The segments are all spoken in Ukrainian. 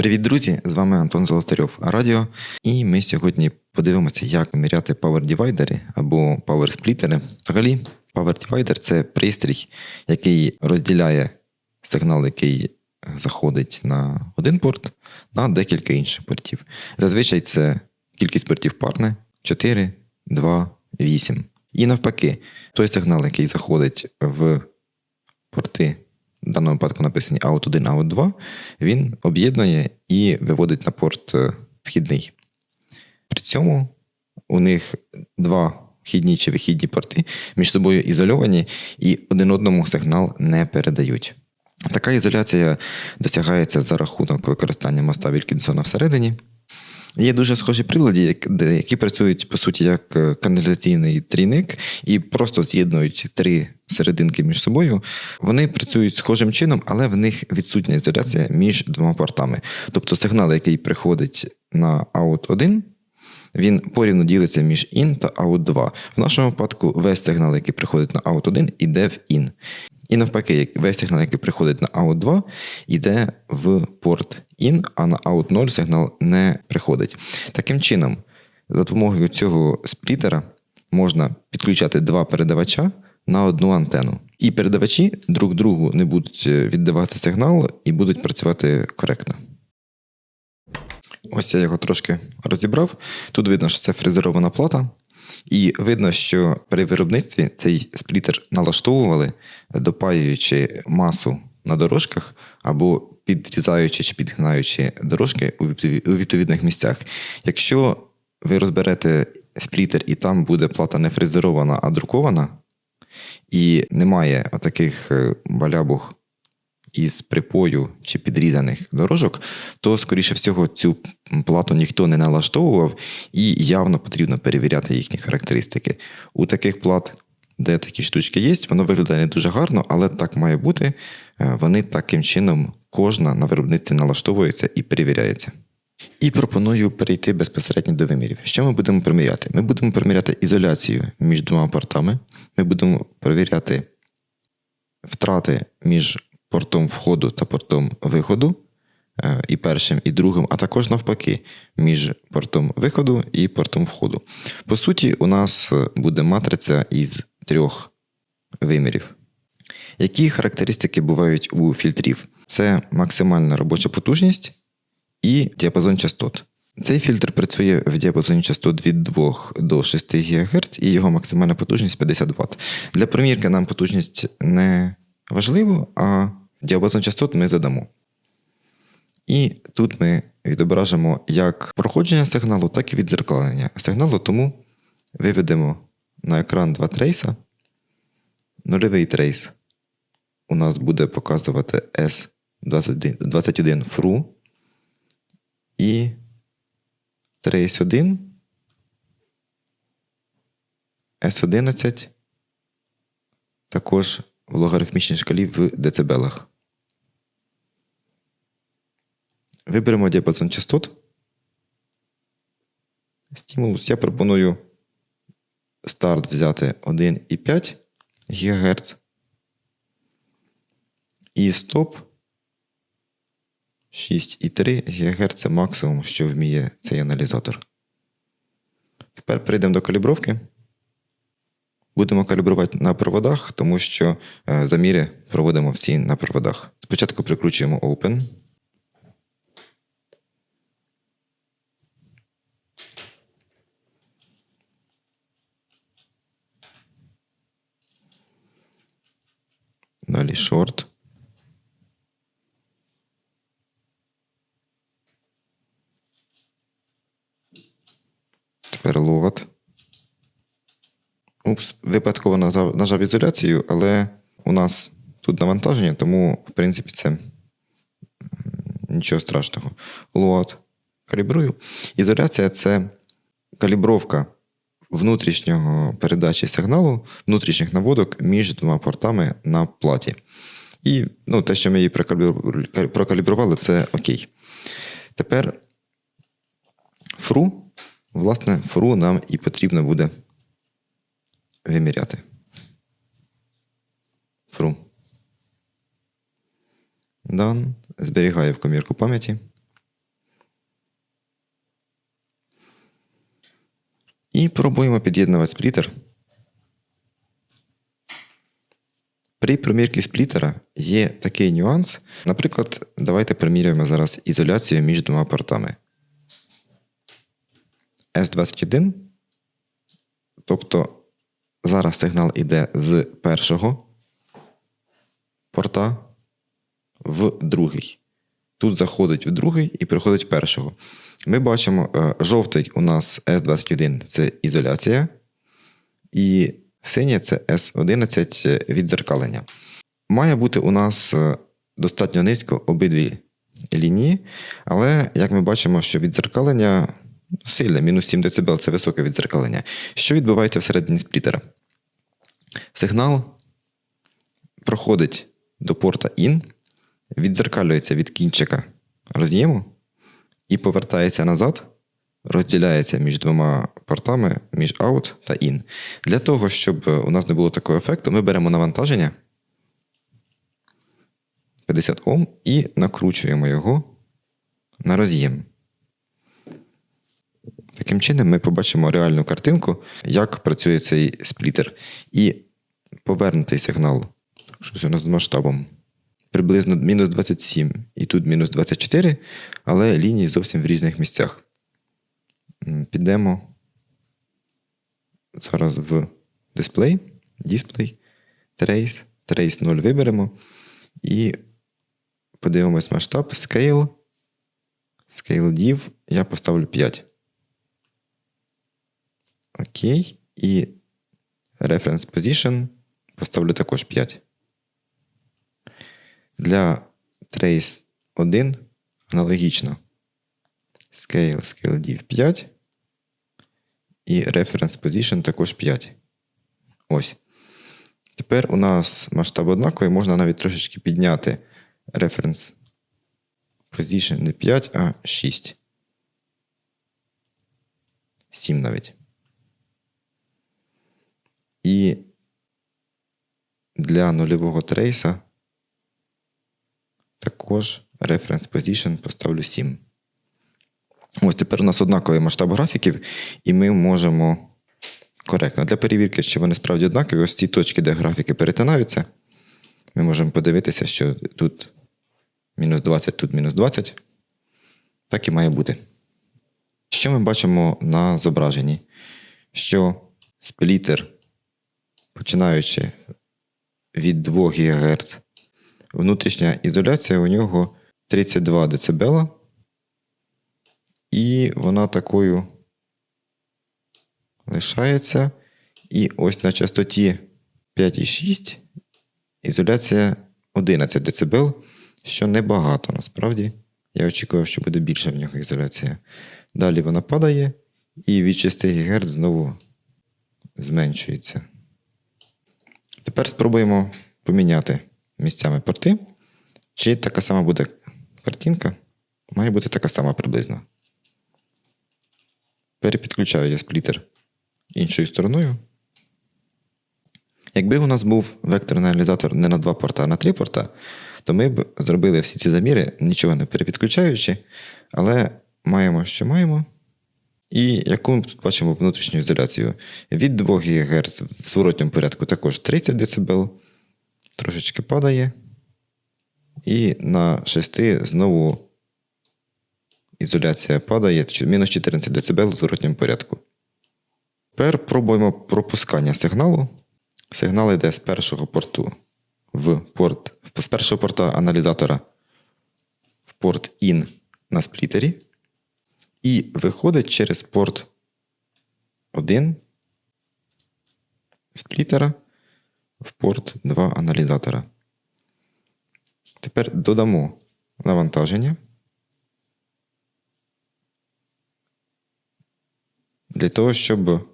Привіт, друзі! З вами Антон Золотарьов Радіо. І ми сьогодні подивимося, як виміряти Power Divider або Power Splitter. Взагалі, Power Divider це пристрій, який розділяє сигнал, який заходить на один порт, на декілька інших портів. Зазвичай це кількість портів парне 4, 2, 8. І навпаки, той сигнал, який заходить в порти в даному випадку написані out 1, out 2, він об'єднує і виводить на порт е, вхідний. При цьому у них два вхідні чи вихідні порти між собою ізольовані і один одному сигнал не передають. Така ізоляція досягається за рахунок використання моста Вількінсона всередині. Є дуже схожі прилади, які працюють по суті як е, каналізаційний трійник і просто з'єднують три серединки між собою. Вони працюють схожим чином, але в них відсутня ізоляція між двома портами. Тобто сигнал, який приходить на out 1 він порівну ділиться між IN та out 2 В нашому випадку весь сигнал, який приходить на out 1 іде в IN. І навпаки, весь сигнал, який приходить на out 2 йде в порт IN, а на out 0 сигнал не приходить. Таким чином, за допомогою цього сплітера можна підключати два передавача на одну антенну. І передавачі друг другу не будуть е, віддавати сигнал і будуть працювати коректно. Ось я його трошки розібрав. Тут видно, що це фрезерована плата. І видно, що при виробництві цей сплітер налаштовували, допаюючи масу на дорожках або підрізаючи чи підгинаючи дорожки у відповідних місцях. Якщо ви розберете сплітер і там буде плата не фрезерована, а друкована, і немає таких е, балябух із припою чи підрізаних дорожок, то, скоріше всього, цю плату ніхто не налаштовував і явно потрібно перевіряти їхні характеристики. У таких плат, де такі штучки є, воно виглядає не дуже гарно, але так має бути. Е, вони таким чином кожна на виробництві налаштовується і перевіряється. І пропоную перейти безпосередньо до вимірів. Що ми будемо приміряти? Ми будемо приміряти ізоляцію між двома портами, ми будемо перевіряти втрати між портом входу та портом виходу, е, і першим, і другим, а також навпаки, між портом виходу і портом входу. По суті, у нас буде матриця із трьох вимірів. Які характеристики бувають у фільтрів? Це максимальна робоча потужність і діапазон частот. Цей фільтр працює в діапазоні частот від 2 до 6 ГГц і його максимальна потужність 50 Вт. Для промірки нам потужність не важливо, а діапазон частот ми задамо. І тут ми відображимо як проходження сигналу, так і відзеркалення сигналу, тому виведемо на екран два трейса. Нульовий трейс у нас буде показувати S21 FRU і трейс 1 S11 також в логарифмічній шкалі в децибелах. Виберемо діапазон частот. Стимулус. Я пропоную старт взяти 1,5 ГГц. І стоп 6,3 ГГц максимум, що вміє цей аналізатор. Тепер перейдемо до калібровки. Будемо калібрувати на проводах, тому що е, заміри проводимо всі на проводах. Спочатку прикручуємо Open. Далі short. Випадково нажав, нажав ізоляцію, але у нас тут навантаження, тому, в принципі, це нічого страшного. Load. Калібрую. Ізоляція це калібровка внутрішнього передачі сигналу, внутрішніх наводок між двома портами на платі. І ну, те, що ми її прокалібрували, це окей. Тепер фру, власне, фру нам і потрібно буде виміряти. Фру. Дан. Зберігає в комірку пам'яті. І пробуємо під'єднувати сплітер. При примірці сплітера є такий нюанс. Наприклад, давайте примірюємо зараз ізоляцію між двома портами. S21, тобто зараз сигнал іде з першого порта в другий. Тут заходить в другий і приходить в першого. Ми бачимо, е, жовтий у нас S21 це ізоляція, і синє це S11 віддзеркалення. Має бути у нас е, достатньо низько обидві лінії, але як ми бачимо, що віддзеркалення сильне, мінус 7 дБ це високе віддзеркалення. Що відбувається всередині сплітера? Сигнал проходить до порта IN, віддзеркалюється від кінчика роз'єму і повертається назад, розділяється між двома портами, між out та in. Для того, щоб у нас не було такого ефекту, ми беремо навантаження 50 Ом і накручуємо його на роз'єм. Таким чином, ми побачимо реальну картинку, як працює цей сплітер. І повернутий сигнал, щось у нас з масштабом, приблизно мінус 27 і тут мінус 24, але лінії зовсім в різних місцях. Підемо зараз в дисплей, дисплей, трейс, трейс 0 виберемо і подивимось масштаб, scale, scale div, я поставлю 5. Окей. І reference position поставлю також 5. Для trace 1 аналогічно. Scale, scale div 5. І reference position також 5. Ось. Тепер у нас масштаб однаковий, можна навіть трошечки підняти reference position не 5, а 6. 7 навіть. І для нульового трейса також reference position поставлю 7. Ось тепер у нас однаковий масштаб графіків, і ми можемо коректно. Для перевірки, чи вони справді однакові, ось ці точки, де графіки перетинаються, ми можемо подивитися, що тут мінус 20, тут мінус 20. Так і має бути. Що ми бачимо на зображенні? Що сплітер, починаючи від 2 ГГц, внутрішня ізоляція у нього 32 дБ, і вона такою лишається. І ось на частоті 5,6 ізоляція 11 дБ, що небагато насправді. Я очікував, що буде більша в нього ізоляція. Далі вона падає, і від 6 ГГц знову зменшується. Тепер спробуємо поміняти місцями порти. Чи така сама буде картинка? Має бути така сама приблизно. Перепідключаю я сплітер іншою стороною. Якби у нас був векторний аналізатор не на два порта, а на три порта, то ми б зробили всі ці заміри, нічого не перепідключаючи, але маємо, що маємо. І яку ми тут бачимо внутрішню ізоляцію? Від 2 ГГц в зворотньому порядку також 30 дБ, трошечки падає. І на 6 знову ізоляція падає, мінус 14 дБ в зворотньому порядку. Тепер пробуємо пропускання сигналу. Сигнал йде з першого порту в порт, з першого порта аналізатора в порт IN на сплітері. І виходить через порт 1 сплітера в порт 2 аналізатора. Тепер додамо навантаження. Для того, щоб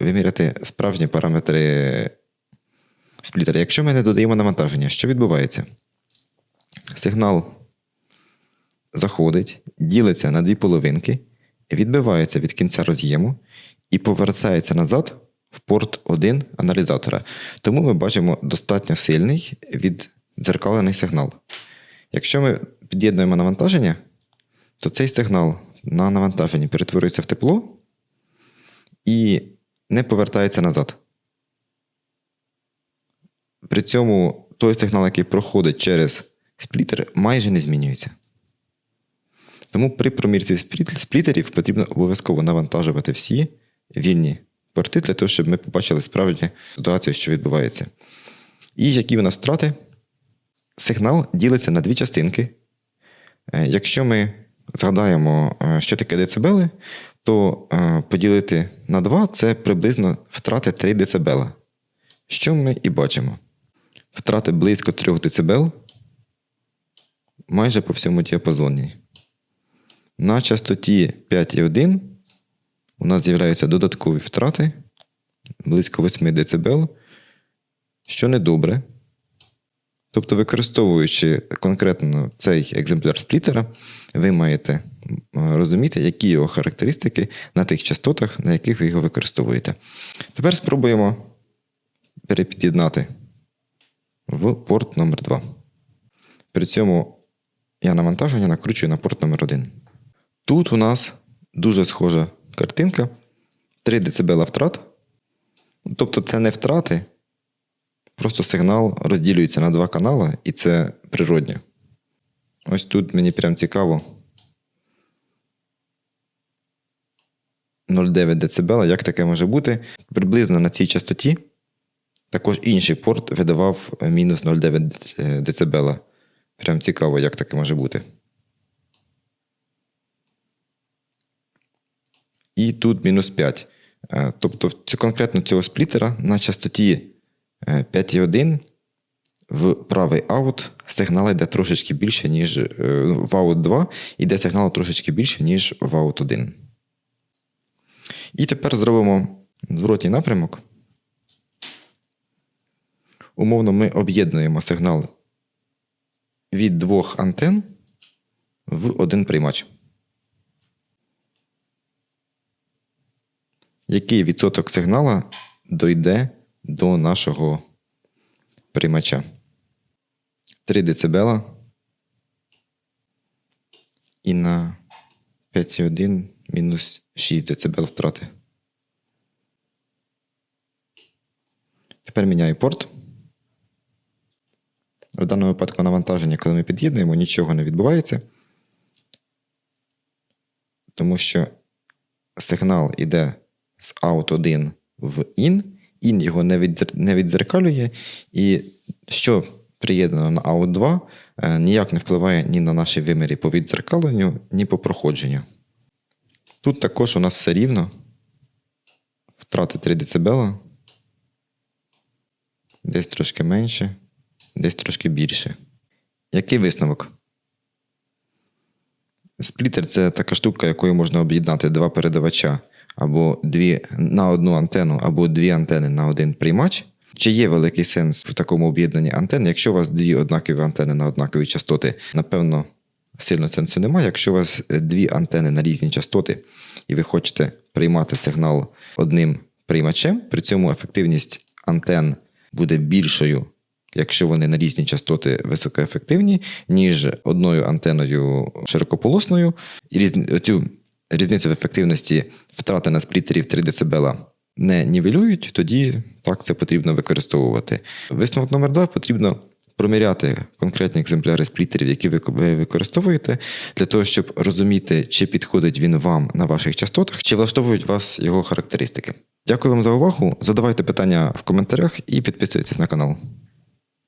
виміряти справжні параметри сплітера. Якщо ми не додаємо навантаження, що відбувається? Сигнал заходить, ділиться на дві половинки, відбивається від кінця роз'єму і повертається назад в порт 1 аналізатора. Тому ми бачимо достатньо сильний віддзеркалений сигнал. Якщо ми під'єднуємо навантаження, то цей сигнал на навантаженні перетворюється в тепло. і не повертається назад. При цьому той сигнал, який проходить через сплітер, майже не змінюється. Тому при промірці спліт- сплітерів потрібно обов'язково навантажувати всі вільні порти для того, щоб ми побачили справжню ситуацію, що відбувається. І які у нас втрати? Сигнал ділиться на дві частинки. Е, Якщо ми згадаємо, е, що таке децибели, то е, поділити на 2 це приблизно втрати 3 дБ. Що ми і бачимо? Втрати близько 3 дБ майже по всьому діапазоні. На частоті 5,1 у нас з'являються додаткові втрати близько 8 дБ, що недобре. Тобто, використовуючи конкретно цей екземпляр сплітера, ви маєте розуміти, які його характеристики на тих частотах, на яких ви його використовуєте. Тепер спробуємо перепід'єднати в порт номер 2 При цьому я навантаження накручую на порт номер 1 Тут у нас дуже схожа картинка. 3 дБ втрат. Тобто це не втрати, просто сигнал розділюється на два канали, і це природньо. Ось тут мені прям цікаво. 0,9 дБ, як таке може бути? Приблизно на цій частоті також інший порт видавав мінус 0,9 дБ. Прям цікаво, як таке може бути. І тут мінус 5. Е, Тобто, конкретно цього сплітера на частоті е, 5,1 в правий аут сигнал йде трошечки більше, ніж е, в аут 2 йде сигнал трошечки більше, ніж в аут 1. І тепер зробимо зворотній напрямок. Умовно, ми об'єднуємо сигнал від двох антен в один приймач. Який відсоток сигнала дойде до нашого приймача? 3 дБ і на 5,1 мінус 6 дБ втрати. Тепер міняю порт. В даному випадку навантаження, коли ми під'єднуємо, нічого не відбувається, тому що сигнал йде з out 1 в in, in його не, віддзеркалює, і що приєднано на out 2, е, ніяк не впливає ні на наші виміри по віддзеркаленню, ні по проходженню. Тут також у нас все рівно. Втрати 3 дБ, десь трошки менше, десь трошки більше. Який висновок? Сплітер це така штука, якою можна об'єднати два передавача або дві на одну антенну, або дві антени на один приймач. Чи є великий сенс в такому об'єднанні антен? Якщо у вас дві однакові антени на однакові частоти, напевно, сильно сенсу немає. Якщо у вас е, дві антени на різні частоти, і ви хочете приймати сигнал одним приймачем, при цьому ефективність антен буде більшою, якщо вони на різні частоти високоефективні, ніж одною антеною широкополосною. І різні, цю різницю в ефективності втрати на сплітері в 3 дБ не нівелюють, тоді так це потрібно використовувати. Висновок номер 2 потрібно проміряти конкретні екземпляри сплітерів, які ви використовуєте, для того, щоб розуміти, чи підходить він вам на ваших частотах, чи влаштовують вас його характеристики. Дякую вам за увагу. Задавайте питання в коментарях і підписуйтесь на канал.